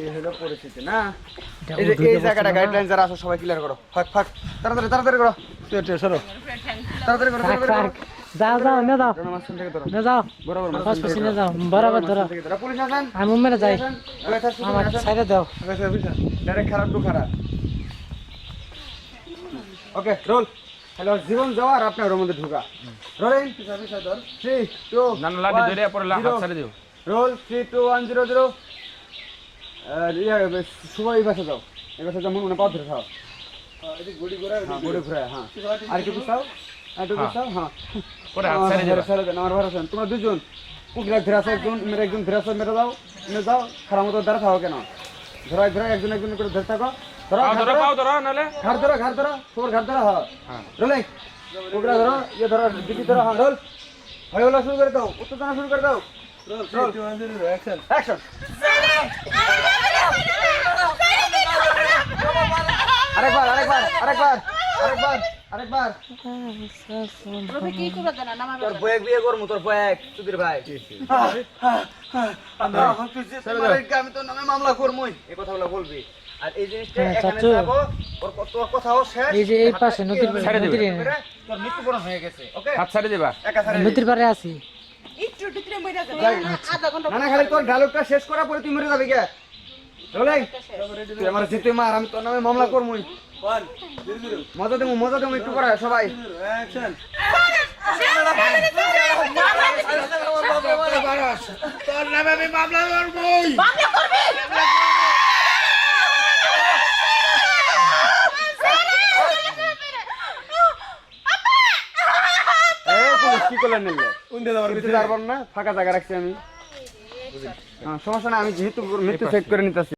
এই হলো পরিস্থিতি না? এটা এই যে উদ্ভিদে এই বসে জায়গাটা গাইডলাইন যারা আছে সবাই ক্লিয়ার করো। ফাক ফাক তাড়াতাড়ি তাড়াতাড়ি করো। তুই সরো। তাড়াতাড়ি করো থাক তাড়াতাড়ি করো। থাক। যাও নে নে বরাবর নে বরাবর ধরো। পুলিশ আসেন। আমি মেরে যাই। ওকে রোল হ্যালো জীবন যাওয়া আর আপনার মধ্যে ঢুকা। রোলিং থ্রি টু না না লাঠি ধরে পরে হাত ছাড়ে দিও। Roll three two one zero zero Shubho এই পাশে যাও এই পাশে যাও মনে পাও ধরে খাও হ্যাঁ গুড়ি ঘুরায় হ্যাঁ আর একটু পিছাও আর একটু পিছাও হ্যাঁ পরে হাত আমার ছাড়ে দিবা ছেড়ে দেন, আমার ভরসা নেই। তোমরা দুজন কুকরা ধরে আসো একজন মেরে একজন ধরে আসো মেরে দাও মেরে দাও খারাপ মতো দ্বারা থাকো কেন ধরো ধরো একজন একজন করে ধরে থাকো ধরো পাও ঘাড় ধরো ধরো পাও ধরো নালে ঘাড় ধরো ঘাড় ধরো তোমার ঘাড় ধরো হ্যাঁ হ্যাঁ রোলিং কুকরা ধরো ইয়ে ধরো দিদি ধরো হ্যাঁ রোল হয়ে গেলো শুরু করে দাও উত্তেজনা শুরু করে দাও রোল অ্যাকশন আরেকবার আরেকবার আরেকবার আরেকবার আরেকবার। কি করে দেন না তোর বয়েক বিয়ে করব তোর বয়েক সুধীর ভাই। আমি তোর নামে মামলা করবই এই কথাগুলো বলবি। আর এই জিনিসটা হ্যাঁ, এখানে চাচু। যাব ওর ক- তোর কথাও শেষ। এই যে এই পাশে নদীর ছেড়ে নদীর তোর মৃত্যুবরণ হয়ে গেছে ওকে? হাত ছাড়ে দিবা। একা ছাড়ে নদীর পারে আছি একটু ভিতরে মরে যাবে আধা ঘণ্টা না না খালি তোর ডায়লগটা শেষ করার পরে তুই মরে যাবে কে তুই আমার জিতে মার আমি তোর নামে মামলা করব মজা দেবো মজা দেবো একটু করে সবাই। এই পুলিশ কি করলেন নিলে? কিছু পারব না ফাঁকা জায়গা রাখছি আমি। হ্যাঁ, সমস্যা না আমি যেহেতু মৃত্যু চেক করে নিতেছি।